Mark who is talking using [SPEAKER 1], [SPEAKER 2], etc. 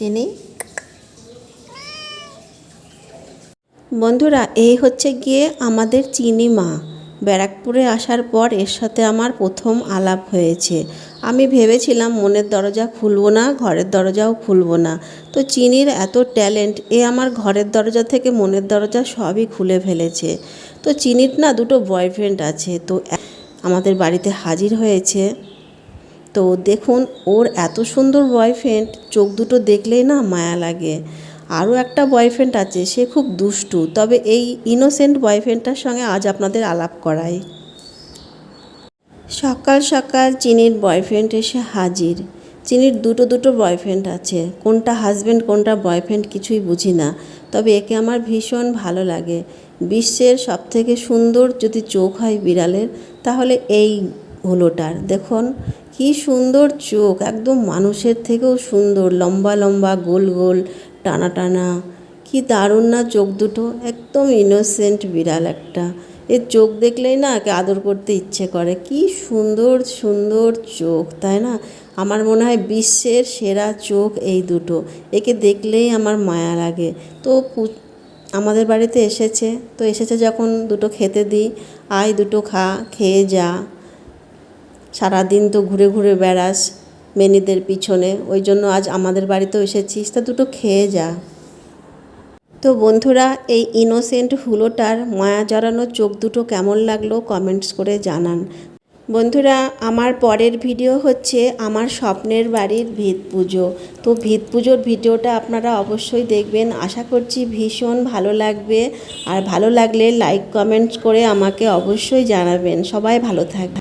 [SPEAKER 1] চিনি বন্ধুরা, এই হচ্ছে গিয়ে আমাদের চিনি মা। ব্যারাকপুরে আসার পর এর সাথে আমার প্রথম আলাপ হয়েছে। আমি ভেবেছিলাম মনের দরজা খুলবো না, ঘরের দরজাও খুলবো না। তো চিনির এত ট্যালেন্ট, এ আমার ঘরের দরজা থেকে মনের দরজা সবই খুলে ফেলেছে। তো চিনির না দুটো বয়ফ্রেন্ড আছে, তো আমাদের বাড়িতে হাজির হয়েছে। তো দেখুন, ওর এত সুন্দর বয়ফ্রেন্ড চোখ দুটো দেখলেই না মায়া লাগে। আরও একটা বয়ফ্রেন্ড আছে, সে খুব দুষ্টু। তবে এই ইনোসেন্ট বয়ফ্রেন্ডটার সঙ্গে আজ আপনাদের আলাপ করাই। সকাল সকাল চিনির বয়ফ্রেন্ড এসে হাজির। চিনির দুটো দুটো বয়ফ্রেন্ড আছে। কোনটা হাজব্যান্ড কোনটা বয়ফ্রেন্ড কিছুই বুঝি না। তবে একে আমার ভীষণ ভালো লাগে। বিশ্বের সবথেকে সুন্দর যদি চোখ হয় বিড়ালের, তাহলে এই হলোটার। দেখুন কি সুন্দর চোখ, একদম মানুষের থেকেও সুন্দর, লম্বা লম্বা, গোল গোল, টানা টানা। কি দারুণ না চোখ দুটো, একদম ইনোসেন্ট বিড়াল একটা। এর চোখ দেখলেই না একে আদর করতে ইচ্ছে করে। কি সুন্দর সুন্দর চোখ, তাই না? আমার মনে হয় বিশ্বের সেরা চোখ এই দুটো। একে দেখলেই আমার মায়া লাগে। তো আমাদের বাড়িতে এসেছে। তো এসেছে যখন দুটো খেতে দিই, আয় দুটো খা, খেয়ে যা। সারাদিন তো ঘুরে ঘুরে বেড়াস মেনিদের পিছনে, ওই জন্য আজ আমাদের বাড়িতেও এসেছিস, তা দুটো খেয়ে যা। তো বন্ধুরা, এই ইনোসেন্ট হুলোটার মায়া জড়ানো চোখ দুটো কেমন লাগল কমেন্টস করে জানান। বন্ধুরা, আমার পরের ভিডিও হচ্ছে আমার স্বপ্নের বাড়ির ভিত পুজো। তো ভিত পুজোর ভিডিওটা আপনারা অবশ্যই দেখবেন, আশা করছি ভীষণ ভালো লাগবে। আর ভালো লাগলে লাইক কমেন্টস করে আমাকে অবশ্যই জানাবেন। সবাই ভালো থাকবে